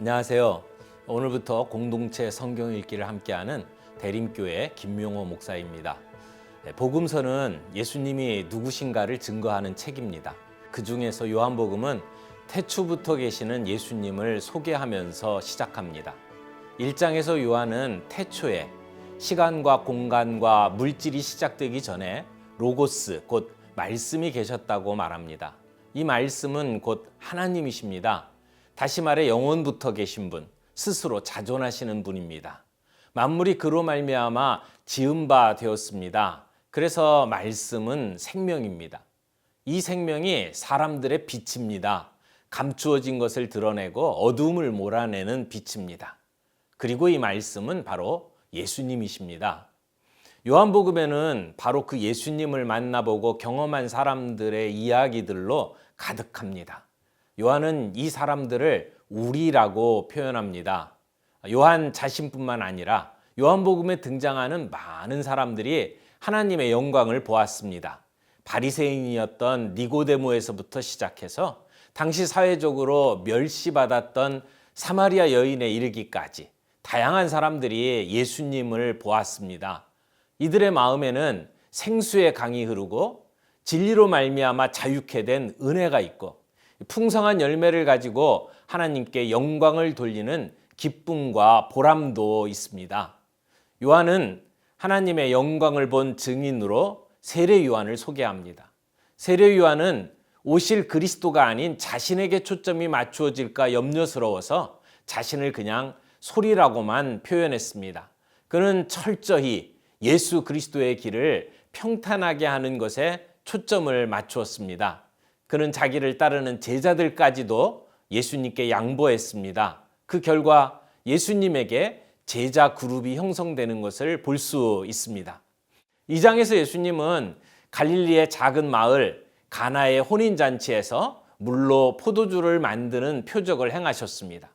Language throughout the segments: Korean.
안녕하세요. 오늘부터 공동체 성경 읽기를 함께하는 대림교회 김명호 목사입니다. 네, 복음서는 예수님이 누구신가를 증거하는 책입니다. 그 중에서 요한복음은 태초부터 계시는 예수님을 소개하면서 시작합니다. 1장에서 요한은 태초에 시간과 공간과 물질이 시작되기 전에 로고스 곧 말씀이 계셨다고 말합니다. 이 말씀은 곧 하나님이십니다. 다시 말해 영원부터 계신 분, 스스로 자존하시는 분입니다. 만물이 그로 말미암아 지은 바 되었습니다. 그래서 말씀은 생명입니다. 이 생명이 사람들의 빛입니다. 감추어진 것을 드러내고 어둠을 몰아내는 빛입니다. 그리고 이 말씀은 바로 예수님이십니다. 요한복음에는 바로 그 예수님을 만나보고 경험한 사람들의 이야기들로 가득합니다. 요한은 이 사람들을 우리라고 표현합니다. 요한 자신뿐만 아니라 요한복음에 등장하는 많은 사람들이 하나님의 영광을 보았습니다. 바리새인이었던 니고데모에서부터 시작해서 당시 사회적으로 멸시받았던 사마리아 여인에 이르기까지 다양한 사람들이 예수님을 보았습니다. 이들의 마음에는 생수의 강이 흐르고 진리로 말미암아 자유케 된 은혜가 있고 풍성한 열매를 가지고 하나님께 영광을 돌리는 기쁨과 보람도 있습니다. 요한은 하나님의 영광을 본 증인으로 세례 요한을 소개합니다. 세례 요한은 오실 그리스도가 아닌 자신에게 초점이 맞추어질까 염려스러워서 자신을 그냥 소리라고만 표현했습니다. 그는 철저히 예수 그리스도의 길을 평탄하게 하는 것에 초점을 맞추었습니다. 그는 자기를 따르는 제자들까지도 예수님께 양보했습니다. 그 결과 예수님에게 제자 그룹이 형성되는 것을 볼 수 있습니다. 이 장에서 예수님은 갈릴리의 작은 마을 가나의 혼인 잔치에서 물로 포도주를 만드는 표적을 행하셨습니다.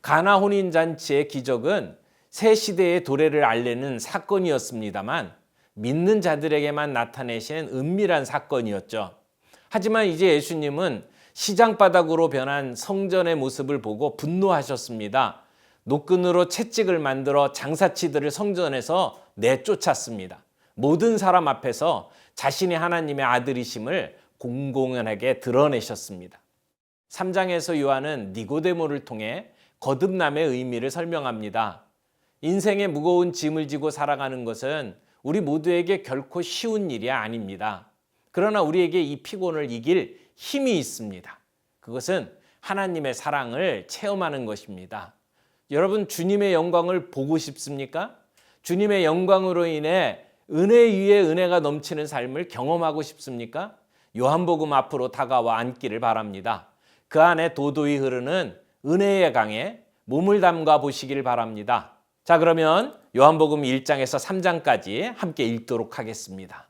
가나 혼인 잔치의 기적은 새 시대의 도래를 알리는 사건이었습니다만 믿는 자들에게만 나타내신 은밀한 사건이었죠. 하지만 이제 예수님은 시장 바닥으로 변한 성전의 모습을 보고 분노하셨습니다. 노끈으로 채찍을 만들어 장사치들을 성전에서 내쫓았습니다. 모든 사람 앞에서 자신이 하나님의 아들이심을 공공연하게 드러내셨습니다. 3장에서 요한은 니고데모를 통해 거듭남의 의미를 설명합니다. 인생의 무거운 짐을 지고 살아가는 것은 우리 모두에게 결코 쉬운 일이 아닙니다. 그러나 우리에게 이 피곤을 이길 힘이 있습니다. 그것은 하나님의 사랑을 체험하는 것입니다. 여러분, 주님의 영광을 보고 싶습니까? 주님의 영광으로 인해 은혜 위에 은혜가 넘치는 삶을 경험하고 싶습니까? 요한복음 앞으로 다가와 앉기를 바랍니다. 그 안에 도도히 흐르는 은혜의 강에 몸을 담가 보시기를 바랍니다. 자, 그러면 요한복음 1장에서 3장까지 함께 읽도록 하겠습니다.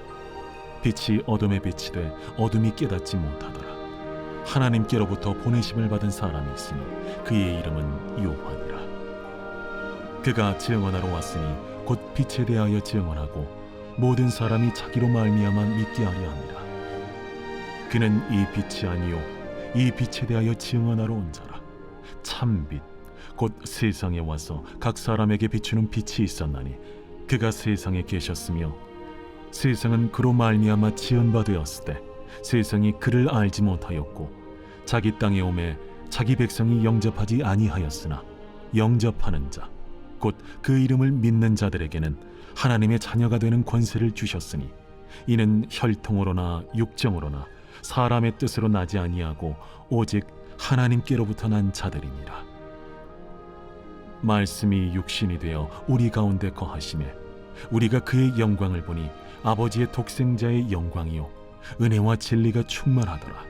빛이 어둠에 돼 어둠이 깨닫지 못하더라. 하나님께로부터 보내심을 받은 사람이 있으니 그의 이름은 요한이라. 그가 증언하러 왔으니 곧 빛에 대하여 증언하고 모든 사람이 자기로 말미암아 믿게 하려 함이라. 그는 이 빛이 아니요 이 빛에 대하여 증언하러 온 자라. 참 빛 곧 세상에 와서 각 사람에게 비추는 빛이 있었나니 그가 세상에 계셨으며 세상은 그로 말미암아 지은 바 되었을 때 세상이 그를 알지 못하였고 자기 땅에 오매 자기 백성이 영접하지 아니하였으나 영접하는 자 곧 그 이름을 믿는 자들에게는 하나님의 자녀가 되는 권세를 주셨으니 이는 혈통으로나 육정으로나 사람의 뜻으로 나지 아니하고 오직 하나님께로부터 난 자들이니라. 말씀이 육신이 되어 우리 가운데 거하심에 우리가 그의 영광을 보니 아버지의 독생자의 영광이요 은혜와 진리가 충만하더라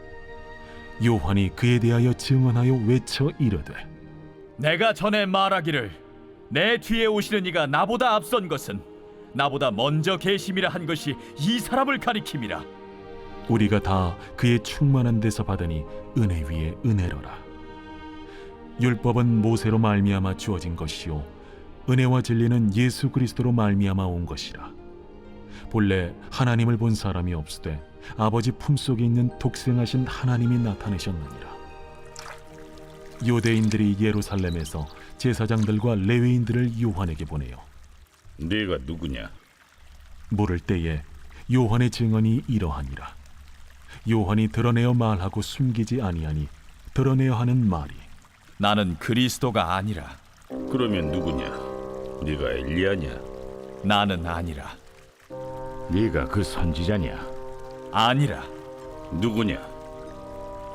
요한이 그에 대하여 증언하여 외쳐 이르되 내가 전에 말하기를 내 뒤에 오시는 이가 나보다 앞선 것은 나보다 먼저 계심이라 한 것이 이 사람을 가리킴이라 우리가 다 그의 충만한 데서 받으니 은혜 위에 은혜로라. 율법은 모세로 말미암아 주어진 것이요 은혜와 진리는 예수 그리스도로 말미암아 온 것이라. 본래 하나님을 본 사람이 없으되 아버지 품속에 있는 독생하신 하나님이 나타내셨느니라. 유대인들이 예루살렘에서 제사장들과 레위인들을 요한에게 보내요. 네가 누구냐? 물을 때에 요한의 증언이 이러하니라. 요한이 드러내어 말하고 숨기지 아니하니 드러내어 하는 말이 나는 그리스도가 아니라 그러면 누구냐? 네가 엘리야냐? 나는 아니라 네가 그 선지자냐? 아니라 누구냐?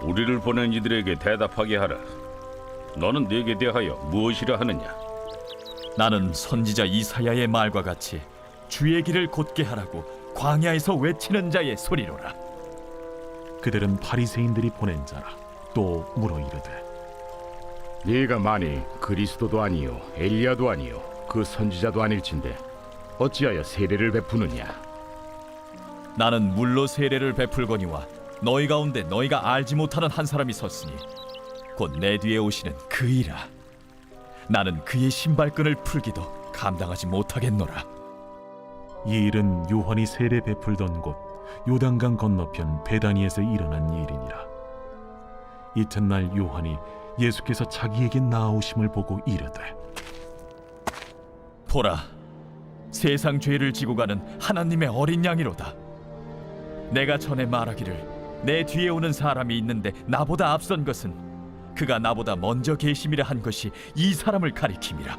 우리를 보낸 이들에게 대답하게 하라. 너는 네게 대하여 무엇이라 하느냐? 나는 선지자 이사야의 말과 같이 주의 길을 곧게 하라고 광야에서 외치는 자의 소리로라 그들은 바리새인들이 보낸 자라 또 물어 이르되 네가 만일 그리스도도 아니요 엘리야도 아니요 그 선지자도 아닐진데 어찌하여 세례를 베푸느냐? 나는 물로 세례를 베풀거니와 너희 가운데 너희가 알지 못하는 한 사람이 섰으니 곧 내 뒤에 오시는 그이라. 나는 그의 신발끈을 풀기도 감당하지 못하겠노라. 이 일은 요한이 세례 베풀던 곳 요단강 건너편 베다니에서 일어난 일이니라. 이튿날 요한이 예수께서 자기에게 나아오심을 보고 이르되 보라. 세상 죄를 지고 가는 하나님의 어린 양이로다. 내가 전에 말하기를 내 뒤에 오는 사람이 있는데 나보다 앞선 것은 그가 나보다 먼저 계심이라 한 것이 이 사람을 가리킴이라.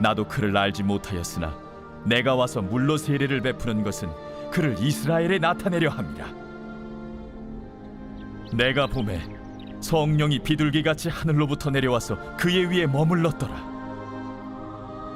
나도 그를 알지 못하였으나 내가 와서 물로 세례를 베푸는 것은 그를 이스라엘에 나타내려 함이라. 내가 봄에 성령이 비둘기같이 하늘로부터 내려와서 그의 위에 머물렀더라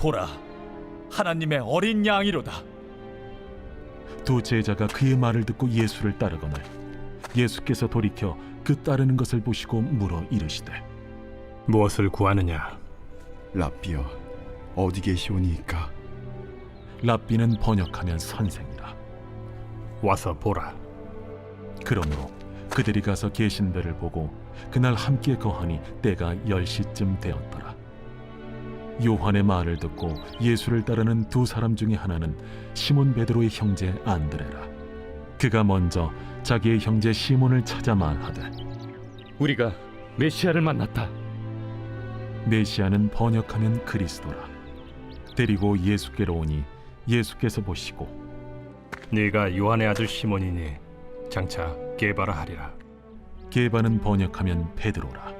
보라 하나님의 어린 양이로다 두 제자가 그의 말을 듣고 예수를 따르거늘 예수께서 돌이켜 그 따르는 것을 보시고 물어 이르시되 무엇을 구하느냐? 라비여 어디 계시오니이까 랍비는 번역하면 선생이라 와서 보라. 그러므로 그들이 가서 계신 데를 보고 그날 함께 거하니 때가 열 시쯤 되었더라. 요한의 말을 듣고 예수를 따르는 두 사람 중에 하나는 시몬 베드로의 형제 안드레라. 그가 먼저 자기의 형제 시몬을 찾아 말하되 우리가 메시아를 만났다. 메시아는 번역하면 그리스도라. 데리고 예수께로 오니 예수께서 보시고 네가 요한의 아들 시몬이니 장차 게바라 하리라. 게바는 번역하면 베드로라.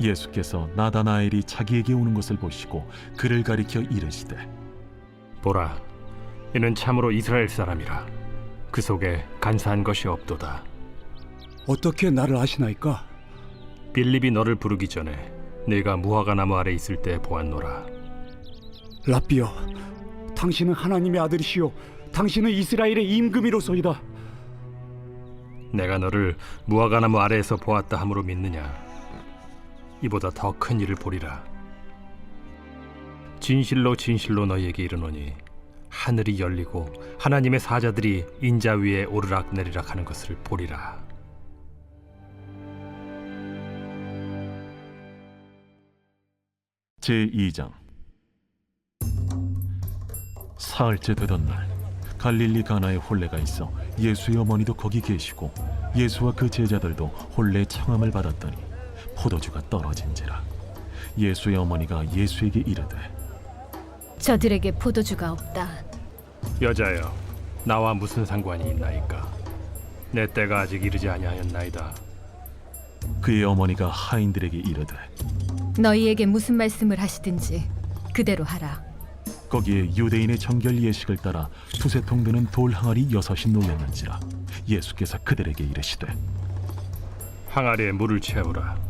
예수께서 나다나엘이 자기에게 오는 것을 보시고 그를 가리켜 이르시되 보라. 이는 참으로 이스라엘 사람이라. 그 속에 간사한 것이 없도다. 어떻게 나를 아시나이까? 빌립이 너를 부르기 전에 네가 무화과 나무 아래 있을 때 보았노라. 라비여, 당신은 하나님의 아들이시요, 당신은 이스라엘의 임금이로소이다. 내가 너를 무화과 나무 아래에서 보았다 함으로 믿느냐? 이보다 더 큰 일을 보리라. 진실로 진실로 너희에게 이르노니 하늘이 열리고 하나님의 사자들이 인자 위에 오르락 내리락 하는 것을 보리라. 제2장 사흘째 되던 날 갈릴리 가나에 홀레가 있어 예수의 어머니도 거기 계시고 예수와 그 제자들도 홀레의 청함을 받았더니 포도주가 떨어진지라 예수의 어머니가 예수에게 이르되 저들에게 포도주가 없다. 여자여 나와 무슨 상관이 있나이까 내 때가 아직 이르지 아니하였나이다 그의 어머니가 하인들에게 이르되 너희에게 무슨 말씀을 하시든지 그대로 하라. 거기에 유대인의 정결 예식을 따라 두세 통 드는 돌 항아리 여섯이 놓였는지라 예수께서 그들에게 이르시되 항아리에 물을 채우라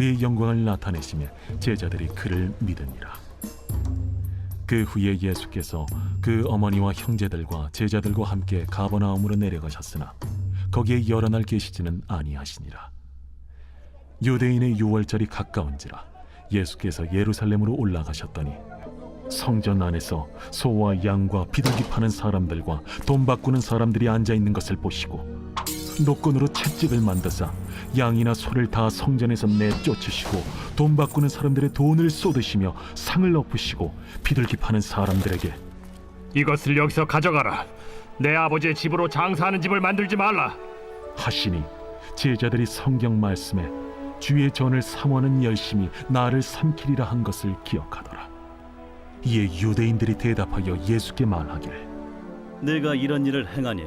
그의 영광을 나타내시며 제자들이 그를 믿으니라. 그 후에 예수께서 그 어머니와 형제들과 제자들과 함께 가버나움으로 내려가셨으나 거기에 여러 날 계시지는 아니하시니라. 유대인의 유월절이 가까운지라 예수께서 예루살렘으로 올라가셨더니 성전 안에서 소와 양과 비둘기 파는 사람들과 돈 바꾸는 사람들이 앉아 있는 것을 보시고 노건으로 채찍을 만드사 양이나 소를 다 성전에서 내쫓으시고 돈 바꾸는 사람들의 돈을 쏟으시며 상을 엎으시고 비둘기 파는 사람들에게 이것을 여기서 가져가라. 내 아버지의 집으로 장사하는 집을 만들지 말라. 하시니 제자들이 성경 말씀에 주의 전을 사모하는 열심히 나를 삼키리라 한 것을 기억하더라. 이에 유대인들이 대답하여 예수께 말하기를 내가 이런 일을 행하니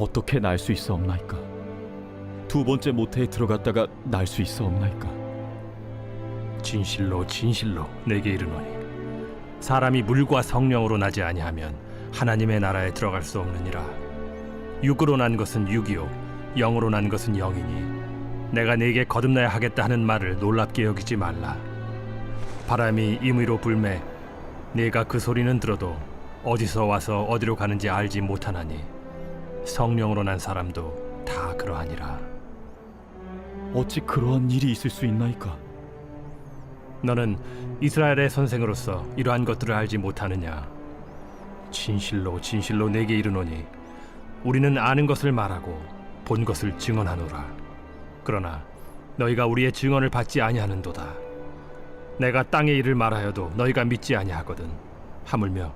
어떻게 날 수 있어 없나이까? 두 번째 모태에 들어갔다가 날 수 있어 없나이까? 진실로 진실로 내게 이르노니 사람이 물과 성령으로 나지 아니하면 하나님의 나라에 들어갈 수 없느니라 육으로 난 것은 육이요 영으로 난 것은 영이니 내가 네게 거듭나야 하겠다 하는 말을 놀랍게 여기지 말라 바람이 임의로 불매 네가 그 소리는 들어도 어디서 와서 어디로 가는지 알지 못하나니 성령으로 난 사람도 다 그러하니라 어찌 그러한 일이 있을 수 있나이까? 너는 이스라엘의 선생으로서 이러한 것들을 알지 못하느냐? 진실로 진실로 내게 이르노니 우리는 아는 것을 말하고 본 것을 증언하노라. 그러나 너희가 우리의 증언을 받지 아니하는도다. 내가 땅의 일을 말하여도 너희가 믿지 아니하거든. 하물며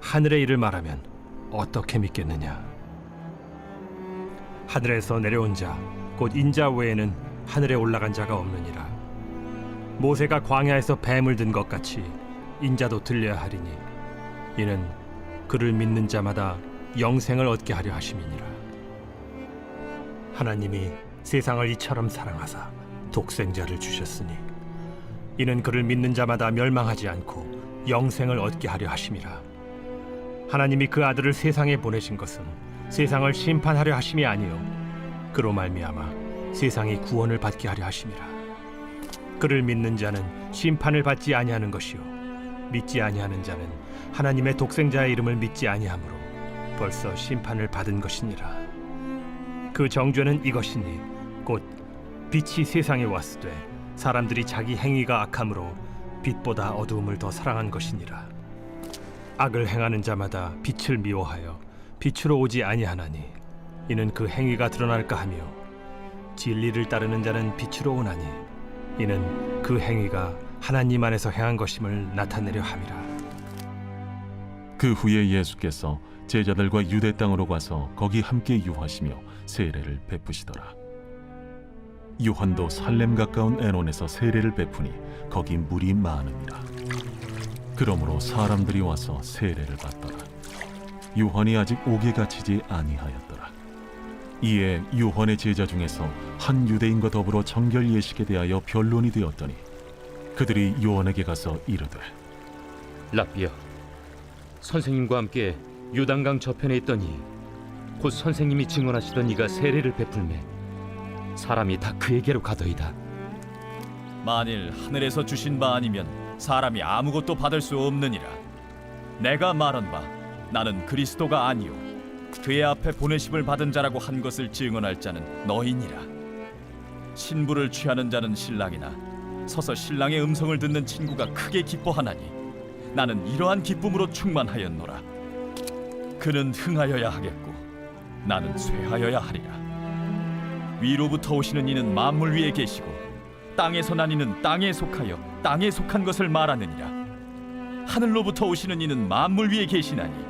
하늘의 일을 말하면 어떻게 믿겠느냐? 하늘에서 내려온 자, 곧 인자 외에는 하늘에 올라간 자가 없느니라. 모세가 광야에서 뱀을 든 것 같이 인자도 들려야 하리니 이는 그를 믿는 자마다 영생을 얻게 하려 하심이니라 하나님이 세상을 이처럼 사랑하사 독생자를 주셨으니 이는 그를 믿는 자마다 멸망하지 않고 영생을 얻게 하려 하심이라 하나님이 그 아들을 세상에 보내신 것은 세상을 심판하려 하심이 아니요. 그로 말미암아 세상이 구원을 받게 하려 하심이라. 그를 믿는 자는 심판을 받지 아니하는 것이요. 믿지 아니하는 자는 하나님의 독생자의 이름을 믿지 아니하므로 벌써 심판을 받은 것이니라. 그 정죄는 이것이니 곧 빛이 세상에 때 사람들이 자기 행위가 악함으로 빛보다 어두움을 더 사랑한 것이니라. 악을 행하는 자마다 빛을 미워하여 빛으로 오지 아니하나니 이는 그 행위가 드러날까 하며 진리를 따르는 자는 빛으로 오나니 이는 그 행위가 하나님 안에서 행한 것임을 나타내려 함이라 그 후에 예수께서 제자들과 유대 땅으로 가서 거기 함께 유하시며 세례를 베푸시더라. 요한도 살렘 가까운 에논에서 세례를 베푸니 거기 물이 많음이라. 그러므로 사람들이 와서 세례를 받더라. 요한이 아직 옥에 갇히지 아니하였더라. 이에 요한의 제자 중에서 한 유대인과 더불어 정결 예식에 대하여 변론이 되었더니 그들이 요한에게 가서 이르되 라비여 선생님과 함께 요단강 저편에 있더니 곧 선생님이 증언하시던 이가 세례를 베풀매 사람이 다 그에게로 가더이다 만일 하늘에서 주신 바 아니면 사람이 아무것도 받을 수 없느니라. 내가 말한 바 나는 그리스도가 아니요 그의 앞에 보내심을 받은 자라고 한 것을 증언할 자는 너희니라. 신부를 취하는 자는 신랑이나 서서 신랑의 음성을 듣는 친구가 크게 기뻐하나니 나는 이러한 기쁨으로 충만하였노라. 그는 흥하여야 하겠고 나는 쇠하여야 하리라. 위로부터 오시는 이는 만물 위에 계시고 땅에서 난 이는 땅에 속하여 땅에 속한 것을 말하느니라 하늘로부터 오시는 이는 만물 위에 계시나니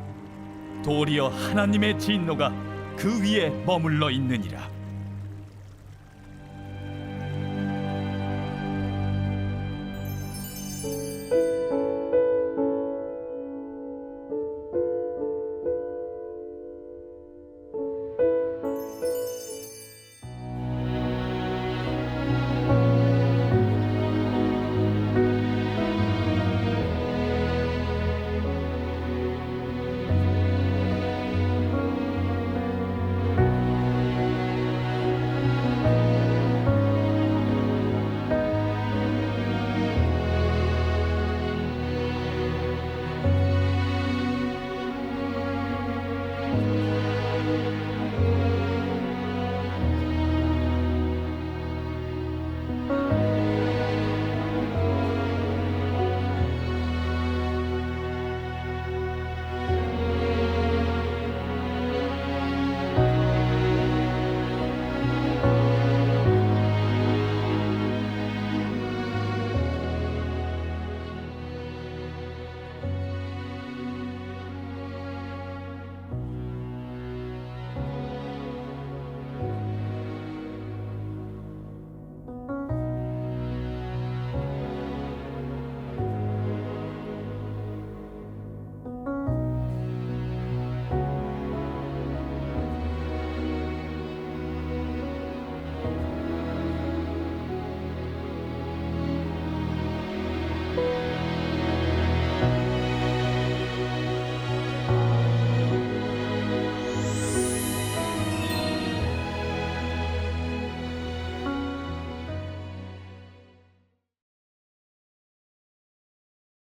도리어 하나님의 진노가 그 위에 머물러 있느니라